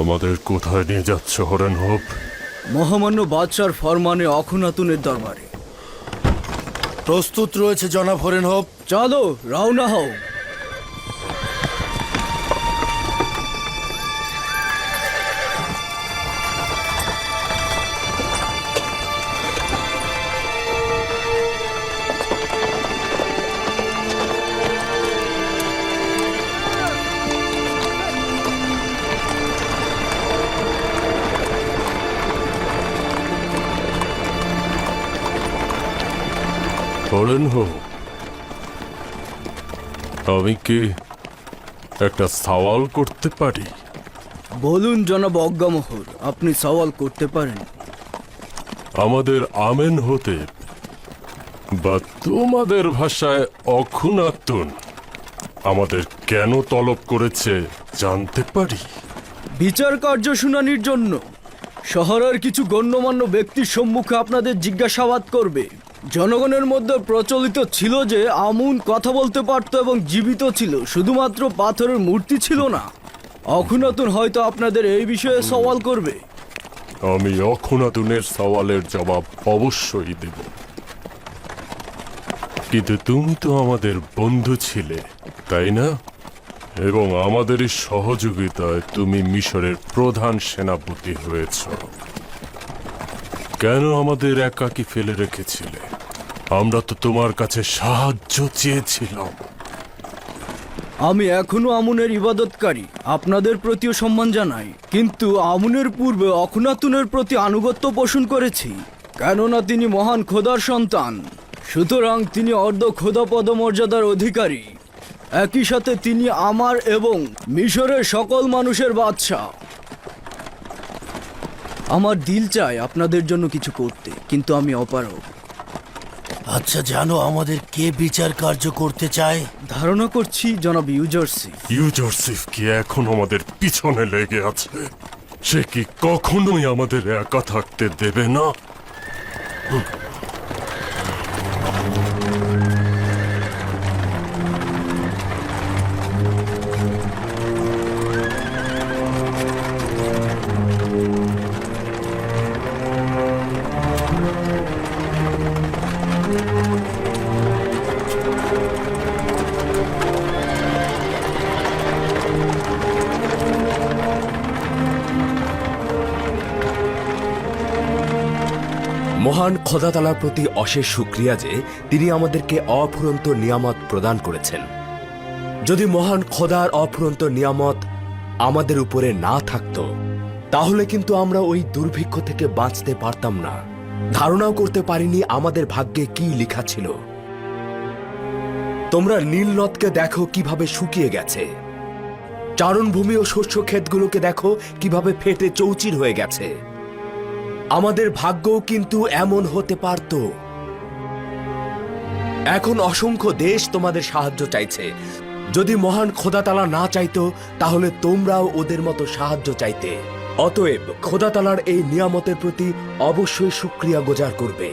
আমাদের কোথায় নিয়ে যাচ্ছে হরেন হোপ? মহামান্য বাদশার ফরমানে অখুনাতুনের দরবারে। প্রস্তুত রয়েছে জনাব হরেন হোপ। চলো রওনা হও। হরেন হোপ আমি কি একটা সওয়াল করতে পারি? বলুন জনাব অজ্ঞামোহর আপনি সওয়াল করতে পারেন। আমাদের আমেন হতে বা তোমাদের ভাষায় অখুনাতুন আমাদের কেন তলব করেছে জানতে পারি? বিচার কার্য শুনানির জন্য শহরের কিছু গণ্যমান্য ব্যক্তির সম্মুখে আপনাদের জিজ্ঞাসাবাদ করবে। জনগণের মধ্যে প্রচলিত ছিল যে আমুন কথা বলতে পারত এবং জীবিত ছিল, শুধুমাত্র পাথরের মূর্তি ছিল না। অখুনাতুন হয়তো আপনাদের এই বিষয়ে সওয়াল করবে। আমি অখুনাতুনের সওয়ালের জবাব অবশ্যই দেব। কিন্তু তুমি তো আমাদের বন্ধু ছিলে, তাই না? এবং আমাদের এই সহযোগিতায় তুমি মিশরের প্রধান সেনাপতি হয়েছ। কেন আমাদের একাকি ফেলে রেখেছিলে? আমরা তো তোমার কাছে সাহায্য চেয়েছিলাম। আমি এখনও আমুনের ইবাদতকারী, আপনাদের প্রতিও সম্মান জানাই। কিন্তু আমুনের পূর্বে অখনাতুনের প্রতি আনুগত্য পোষণ করেছি, কেননা তিনি মহান খোদার সন্তান। সুতরাং তিনি অর্ধ খোদা পদমর্যাদার অধিকারী। একই সাথে তিনি আমার এবং মিশরের সকল মানুষের বাদশা আমার দিল চায় আপনাদের জন্য কিছু করতে কিন্তু আমি অপারক আচ্ছা জানো আমাদের কে বিচার কার্য করতে চায়? ধারণা করছি জনাব ইউজারসিফ। ইউজারসিফ কি এখন আমাদের পিছনে লেগে আছে? সে কি কখনোই আমাদের একা থাকতে দেবে না? মহান খোদাতালার প্রতি অশেষ সুক্রিয়া যে তিনি আমাদেরকে অফুরন্ত নিয়ামত প্রদান করেছেন। যদি মহান খোদার অফুরন্ত নিয়ামত আমাদের উপরে না থাকতো, তাহলে কিন্তু আমরা ওই দুর্ভিক্ষ থেকে বাঁচতে পারতাম না। ধারণাও করতে পারিনি আমাদের ভাগ্যে কি লেখা ছিল। তোমরা নীল নদকে দেখো কীভাবে শুকিয়ে গেছে। চারণভূমি ও শস্য ক্ষেতগুলোকে দেখো কীভাবে ফেটে চৌচির হয়ে গেছে। আমাদের ভাগ্যও কিন্তু এমন হতে পারত। এখন অসংখ্য দেশ তোমাদের সাহায্য চাইছে। যদি মহান খোদাতালা না চাইতো, তাহলে তোমরাও ওদের মতো সাহায্য চাইতে। অতএব খোদাতালার এই নিয়ামতের প্রতি অবশ্যই সুক্রিয়া গোজার করবে।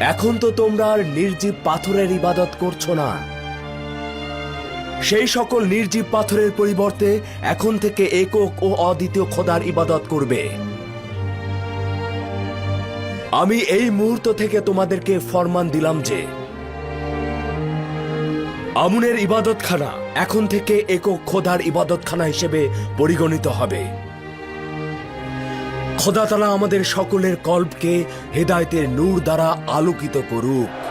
এখন তো তোমরা আর নির্জীব পাথরের ইবাদত করছ না। সেই সকল নির্জীব পাথরের পরিবর্তে এখন থেকে একক ও অদ্বিতীয় খোদার ইবাদত করবে। আমি এই মুহূর্ত থেকে তোমাদেরকে ফরমান দিলাম যে, আমুনের ইবাদতখানা এখন থেকে একক খোদার ইবাদতখানা হিসেবে পরিগণিত হবে। খোদা তালা আমাদের সকলের কল্পকে, হেদায়তের নূর দ্বারা আলোকিত করুক।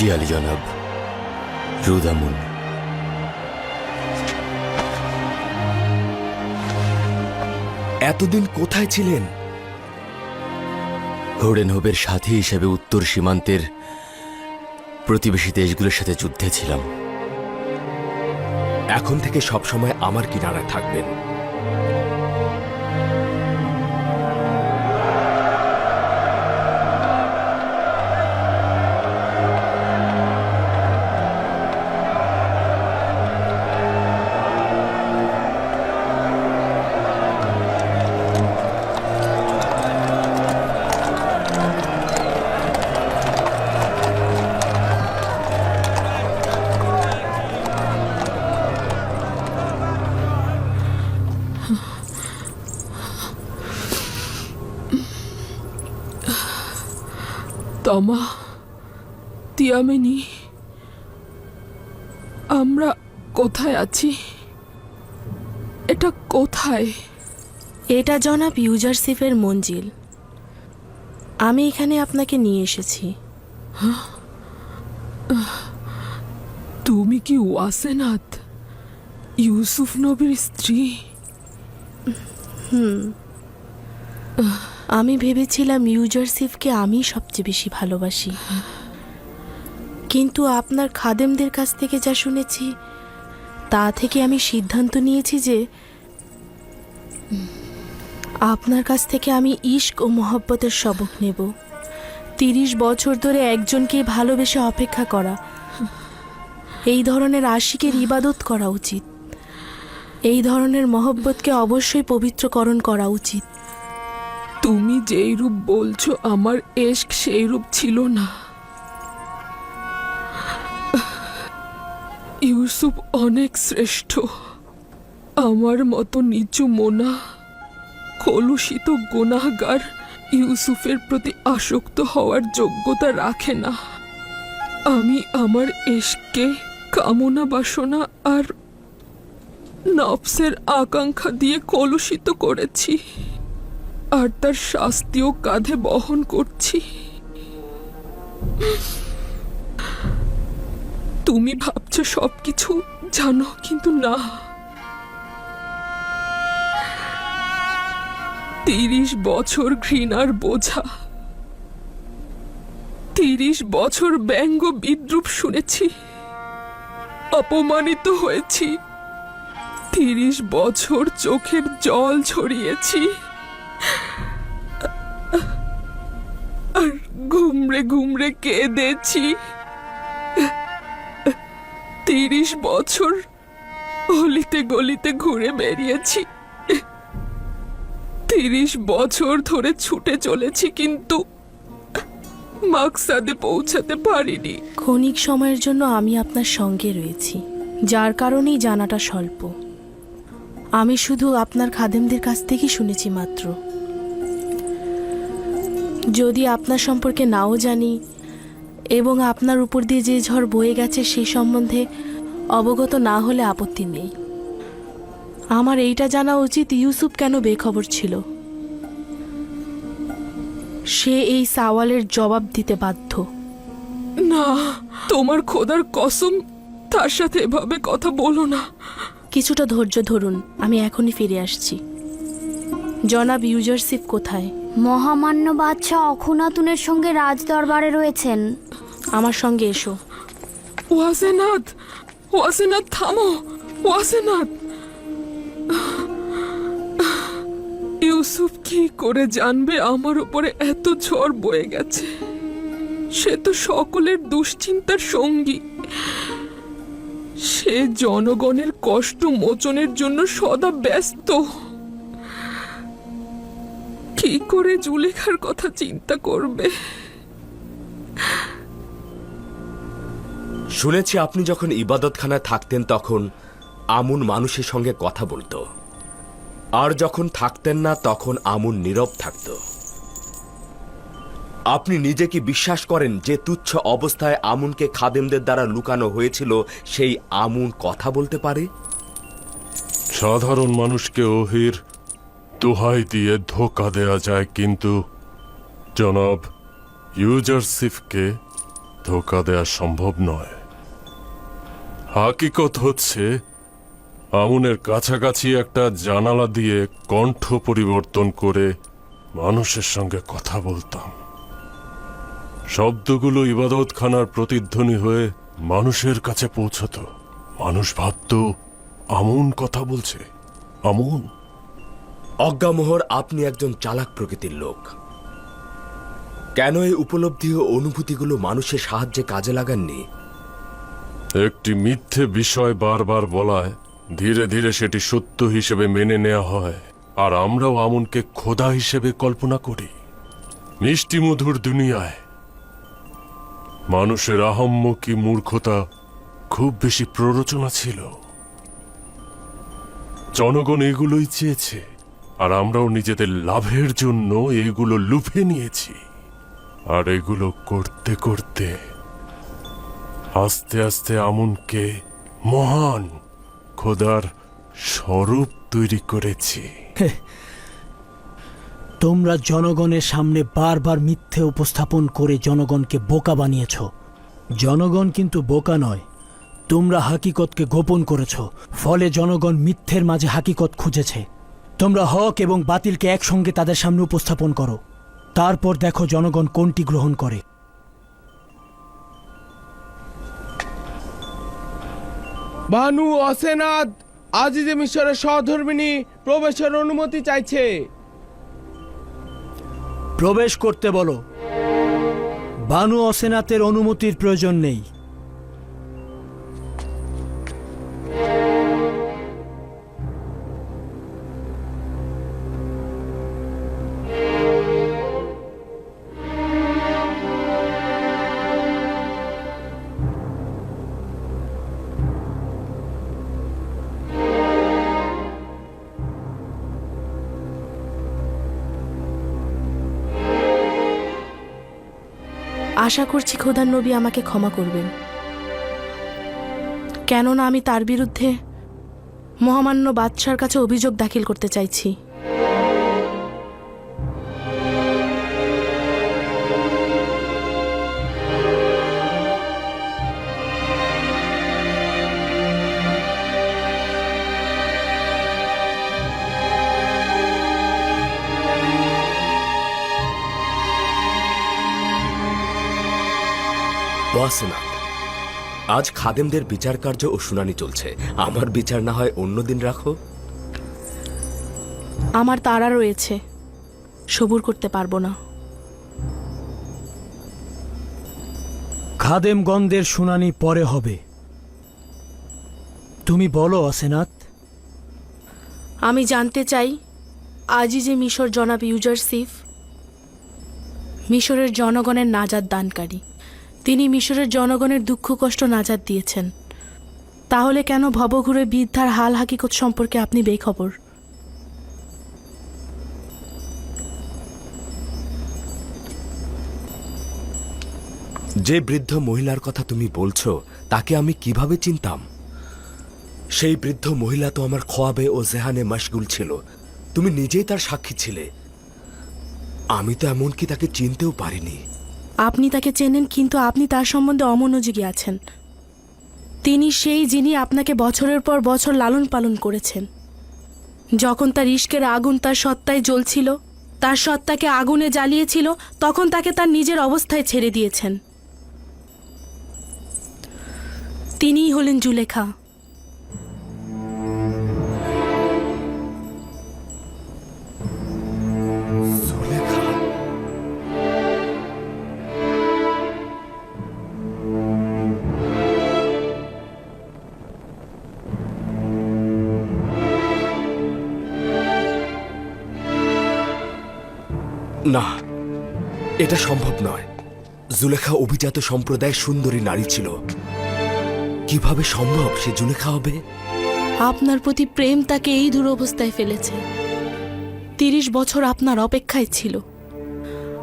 জি আলি জনাব, রুদামুন। এতদিন কোথায় ছিলেন? হোডেনহোবের সাথী হিসেবে উত্তর সীমান্তের প্রতিবেশী দেশগুলোর সাথে যুদ্ধে ছিলাম। এখন থেকে সবসময় আমার কিনারা থাকবেন। তমা তিয়ামিনি আমরা কোথায় আছি? এটা কোথায়? এটা জনাব ইউজারসিফের মঞ্জিল। আমি এখানে আপনাকে নিয়ে এসেছি। তুমি কি ওয়াসেনাথ ইউসুফ নবীর স্ত্রী? আমি ভেবেছিলাম ইউজারসিফকে আমি সবচেয়ে বেশি ভালোবাসি। কিন্তু আপনার খাদেমদের কাছ থেকে যা শুনেছি, তা থেকে আমি সিদ্ধান্ত নিয়েছি যে আপনার কাছ থেকে আমি ইশক ও মহব্বতের সবক নেব। তিরিশ বছর ধরে একজনকে ভালোবেসে অপেক্ষা করা। এই ধরনের আশিকের ইবাদত করা উচিত। এই ধরনের মহব্বতকে অবশ্যই পবিত্রকরণ করা উচিত। তুমি যেই রূপ বলছো, আমার এশক সেই রূপ ছিল না। ইউসুফ অনেক শ্রেষ্ঠ। আমার মতো নিচু মোনা, কলুষিত গুনাহগার ইউসুফের প্রতি আসক্ত হওয়ার যোগ্যতা রাখে না। আমি আমার এশকে কামনা, বাসনা আর নফসের আকাঙ্ক্ষা দিয়ে কলুষিত করেছি। আর তার শাস্তিও কাঁধে বহন করছি। তুমি ভাবছ সবকিছু? জানো, কিন্তু না। তিরিশ বছর ঘৃণার বোঝা। তিরিশ বছর ব্যঙ্গ বিদ্রুপ শুনেছি। অপমানিত হয়েছি। তিরিশ বছর চোখের জল ছড়িয়েছি আর ঘুমরে ঘুমরে কেঁদেছি। তিরিশ বছর অলিতে গলিতে ঘুরে বেরিয়েছি। তিরিশ বছর ধরে ছুটে চলেছি কিন্তু মাকসাদে পৌঁছাতে পারিনি। ক্ষণিক সময়ের জন্য আমি আপনার সঙ্গে রয়েছি, যার কারণেই জানাটা স্বল্প। আমি শুধু আপনার খাদেমদের কাছ থেকেই শুনেছি মাত্র। যদি আপনার সম্পর্কে নাও জানি এবং আপনার উপর দিয়ে যে ঝড় বয়ে গেছে সেই সম্বন্ধে অবগত না হলে আপত্তি নেই। আমার এইটা জানা উচিত ইউসুফ কেন বেখবর ছিল। সে এই সাওয়ালের জবাব দিতে বাধ্য। না তোমার খোদার কসম তার সাথে এভাবে কথা বলো না। কিছুটা ধৈর্য ধরুন আমি এখনই ফিরে আসছি। জনাব ইউজারসিফ কোথায়? মহামান্য বাদশাহ অখুনাতুনের সঙ্গে রাজ দরবারে রয়েছেন। আমার সঙ্গে এসো। ওয়াসেনাথ ওয়াসেনাথ থামো। ওয়াসেনাথ। ইউসুফ কি করে জানবে আমার উপরে এত ঝড় বয়ে গেছে? সে তো সকলের দুশ্চিন্তার সঙ্গী। সে জনগণের কষ্ট মোচনের জন্য সদা ব্যস্ত। কি করে জুলেখার কথা চিন্তা করবে? শুনেছি আপনি যখন ইবাদতখানায় থাকতেন তখন আমুন মানুষের সঙ্গে কথা বলতো। আর যখন থাকতেন না তখন আমুন নীরব থাকত। আপনি নিজে কি বিশ্বাস করেন যে তুচ্ছ অবস্থায় আমুনকে খাদেমদের দ্বারা লুকানো হয়েছিল সেই আমুন কথা বলতে পারে? সাধারণ মানুষকে ওহির দোহাই দিয়ে ধোকা দেয়া যায়, কিন্তু জনাব, ইউজারসিফকে ধোকা দেয়া সম্ভব নয়। হাকিকত হচ্ছে, আমুনের কাছাকাছি একটা জানালা দিয়ে কণ্ঠ পরিবর্তন করে মানুষের সঙ্গে কথা বলতাম। শব্দগুলো ইবাদতখানার প্রতিধ্বনি হয়ে মানুষের কাছে পৌঁছতো। মানুষ ভাবত, আমুন কথা বলছে, আমুন। অজ্ঞামোহর আপনি একজন চালাক প্রকৃতির লোক। কেন এই উপলব্ধি ও অনুভূতিগুলো মানুষের সাহায্যে কাজে লাগাননি? একটি মিথ্যে বিষয় বারবার বলায় ধীরে ধীরে সেটি সত্য হিসেবে মেনে নেওয়া হয়, আর আমরাও আমনকে খোদা হিসেবে কল্পনা করি। মিষ্টি মধুর দুনিয়ায় মানুষের আহম্মকি মূর্খতা খুব বেশি প্ররোচনা ছিল। জনগণ এগুলোই চেয়েছে। আর আমরাও নিজেদের লাভের জন্য এগুলো লুফে নিয়েছি। আর এগুলো করতে করতে আস্তে আস্তে আমনকে মহান খোদার স্বরূপ তৈরি করেছি। তোমরা জনগণের সামনে বারবার মিথ্যে উপস্থাপন করে জনগণকে বোকা বানিয়েছ। জনগণ কিন্তু বোকা নয়, তোমরা হাকিকতকে গোপন করেছ, ফলে জনগণ মিথ্যের মাঝে হাকিকত খুঁজেছে। তোমরা হক এবং বাতিলকে একসঙ্গে তাদের সামনে উপস্থাপন করো। তারপর দেখো জনগণ কোনটি গ্রহণ করে। বানু অসেনাদ আজিজে মিশরের সহধর্মিনী প্রবেশের অনুমতি চাইছে। প্রবেশ করতে বলো। বানু অসেনাতের অনুমতির প্রয়োজন নেই। আশা করছি খোদার নবী আমাকে ক্ষমা করবেন। কেননা আমি তার বিরুদ্ধে মহামান্য বাদশার কাছে অভিযোগ দাখিল করতে চাইছি। ওয়াসনাথ আজ খাদেমদের বিচার কার্য ও শুনানি চলছে। আমার বিচার না হয় অন্যদিন রাখো। আমার তারা রয়েছে। সবুর করতে পারব না। খাদেমগণদের শুনানি পরে হবে। তুমি বলো অসেনাত। আমি জানতে চাই আজই যে মিশর জনাব ইউজারসিফ মিশরের জনগণের নাজাদ দানকারী। তিনি মিশরের জনগণের দুঃখ কষ্ট নাজাদ দিয়েছেন। তাহলে কেন ভবঘুরে বৃদ্ধার হাল হাকিকত সম্পর্কে আপনি বেখবর? যে বৃদ্ধ মহিলার কথা তুমি বলছো, তাকে আমি কীভাবে চিনতাম? সেই বৃদ্ধ মহিলা তো আমার খোয়াবে ও জেহানে মশগুল ছিল। তুমি নিজেই তার সাক্ষী ছিলে। আমি তো এমনকি তাকে চিনতেও পারিনি। আপনি তাকে চেনেন, কিন্তু আপনি তার সম্বন্ধে অমনোযোগী আছেন। তিনি সেই যিনি আপনাকে বছরের পর বছর লালন পালন করেছেন। যখন তার ইস্কের আগুন তার সত্তায় জ্বলছিল, তার সত্তাকে আগুনে জ্বালিয়েছিল, তখন তাকে তার নিজের অবস্থায় ছেড়ে দিয়েছেন। তিনিই হলেন জুলেখা। না, এটা সম্ভব নয়। জুলেখা অভিজাত সম্প্রদায় সুন্দরী নারী ছিল। কীভাবে সম্ভব সে জুলেখা হবে? আপনার প্রতি প্রেম তাকে এই দুরবস্থায় ফেলেছে। তিরিশ বছর আপনার অপেক্ষায় ছিল।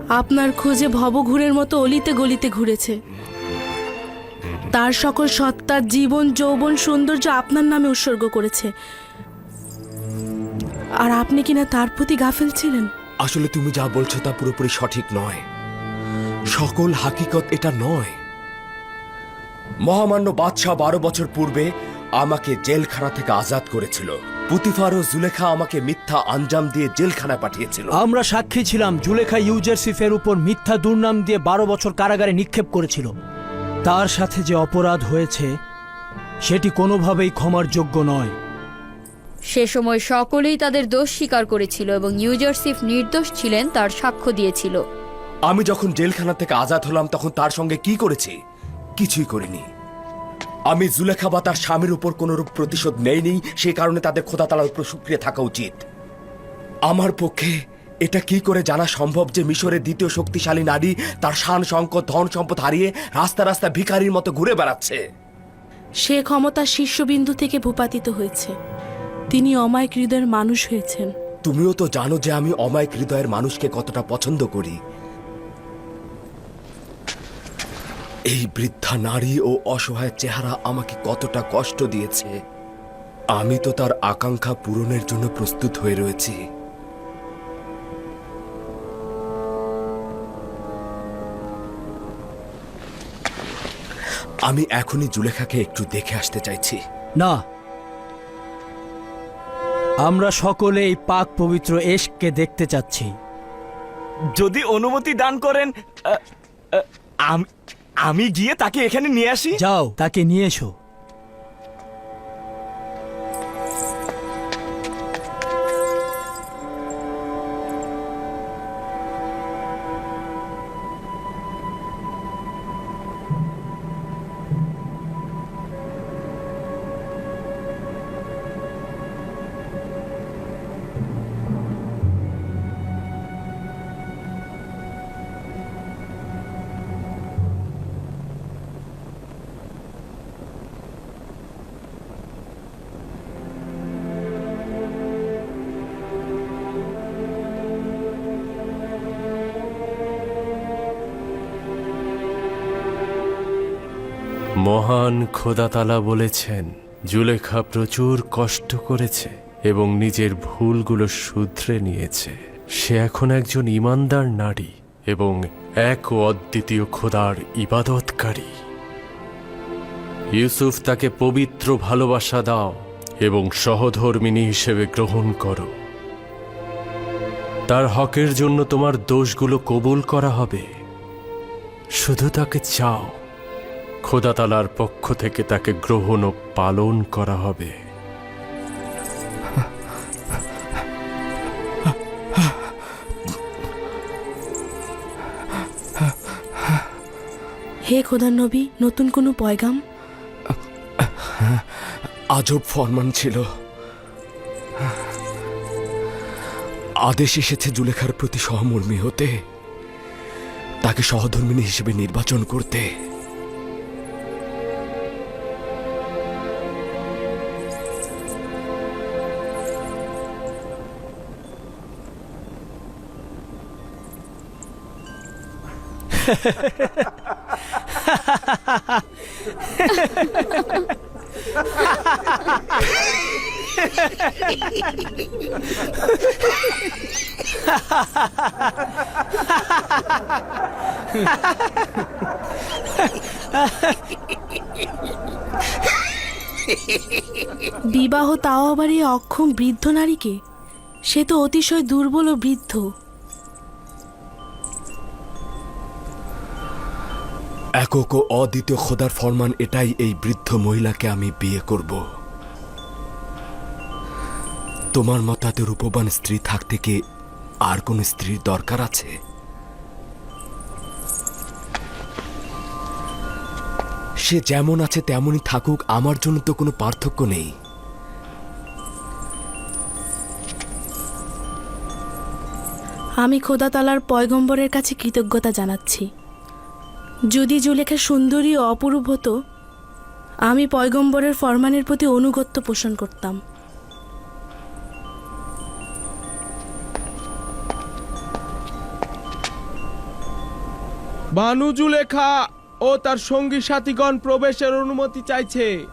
আপনার খোঁজে ভবঘুরের মতো অলিতে গলিতে ঘুরেছে। তার সকল সত্তার জীবন, যৌবন, সৌন্দর্য আপনার নামে উৎসর্গ করেছে। আর আপনি কিনা তার প্রতি গাফেল ছিলেন? আসলে তুমি যা বলছো তা পুরোপুরি সঠিক নয়। সকল হাকিকত এটা নয়। মহামান্য বাদশাহ বারো বছর পূর্বে আমাকে জেলখানা থেকে আজাদ করেছিল। পুতিফার ও জুলেখা আমাকে মিথ্যা আঞ্জাম দিয়ে জেলখানায় পাঠিয়েছিল। আমরা সাক্ষী ছিলাম জুলেখা ইউজারসিফের উপর মিথ্যা দুর্নাম দিয়ে বারো বছর কারাগারে নিক্ষেপ করেছিল। তার সাথে যে অপরাধ হয়েছে, সেটি কোনোভাবেই ক্ষমার যোগ্য নয়। সে সময় সকলেই তাদের দোষ স্বীকার করেছিল এবং ইউজারসিফ নির্দোষ ছিলেন তার সাক্ষ্য দিয়েছিল। আমি যখন জেলখানা থেকে আজাদ হলাম তখন তার সঙ্গে কি করেছি? কিছুই করিনি। আমি জুলেখা বা তার স্বামীর উপর কোনরূপ প্রতিশোধ নেইনি সেই কারণে তাদের খোদা তালার উপর সুক্রিয়া থাকা উচিত। আমার পক্ষে এটা কি করে জানা সম্ভব যে মিশরের দ্বিতীয় শক্তিশালী নারী তার শান সংকট ধন সম্পদ হারিয়ে রাস্তা রাস্তা ভিখারির মতো ঘুরে বেড়াচ্ছে? সে ক্ষমতা শীর্ষবিন্দু থেকে ভূপাতিত হয়েছে। তিনি অমায়িক হৃদয়ের মানুষ হয়েছেন। তুমিও তো জানো যে আমি অমায়িক হৃদয়ের মানুষকে কতটা পছন্দ করি। এই বৃদ্ধা নারী ও অসহায় চেহারা আমাকে কতটা কষ্ট দিয়েছে। আমি তো তার আকাঙ্ক্ষা পূরণের জন্য প্রস্তুত হয়ে রয়েছি। আমি এখনই জুলেখাকে একটু দেখে আসতে চাইছি। না আমরা সকলে এই পাক পবিত্র এশকে দেখতে চাচ্ছি। যদি অনুমতি দান করেন আ, আ, আম- আমি গিয়ে তাকে এখানে নিয়ে আসি? যাও তাকে নিয়ে এসো। মহান খোদাতালা বলেছেন, জুলেখা প্রচুর কষ্ট করেছে এবং নিজের ভুলগুলো শুধরে নিয়েছে। সে এখন একজন ইমানদার নারী এবং এক ও অদ্বিতীয় খোদার ইবাদতকারী। ইউসুফ তাকে পবিত্র ভালোবাসা দাও এবং সহধর্মিনী হিসেবে গ্রহণ করো। তার হকের জন্য তোমার দোষগুলো কবুল করা হবে। শুধু তাকে চাও। খোদাতালার পক্ষ থেকে তাকে গ্রহণ ও পালন করা হবে। হে খোদার নবী নতুন কোনো পয়গাম? আজব ফরমান ছিল। আদেশ এসেছে জুলেখার প্রতি সহমর্মী হতে তাকে সহধর্মিনী হিসেবে নির্বাচন করতে। বিবাহ তাও আবার এই অক্ষম বৃদ্ধ নারীকে? সে তো অতিশয় দুর্বল ও বৃদ্ধ। একক ও অদ্বিতীয় খোদার ফরমান এটাই এই বৃদ্ধ মহিলাকে আমি বিয়ে করব। তোমার মতাতে রূপবান স্ত্রী থাকতে কি আর কোন স্ত্রীর দরকার আছে? সে যেমন আছে তেমনই থাকুক, আমার জন্য তো কোনো পার্থক্য নেই। আমি খোদা তালার পয়গম্বরের কাছে কৃতজ্ঞতা জানাচ্ছি। যদি জুলেখা সুন্দরী ও অপরূপ হতো, আমি পয়গম্বরের ফরমানের প্রতি অনুগত্য পোষণ করতাম। বানু জুলেখা ও তার সঙ্গী সাথীগণ প্রবেশের অনুমতি চাইছে।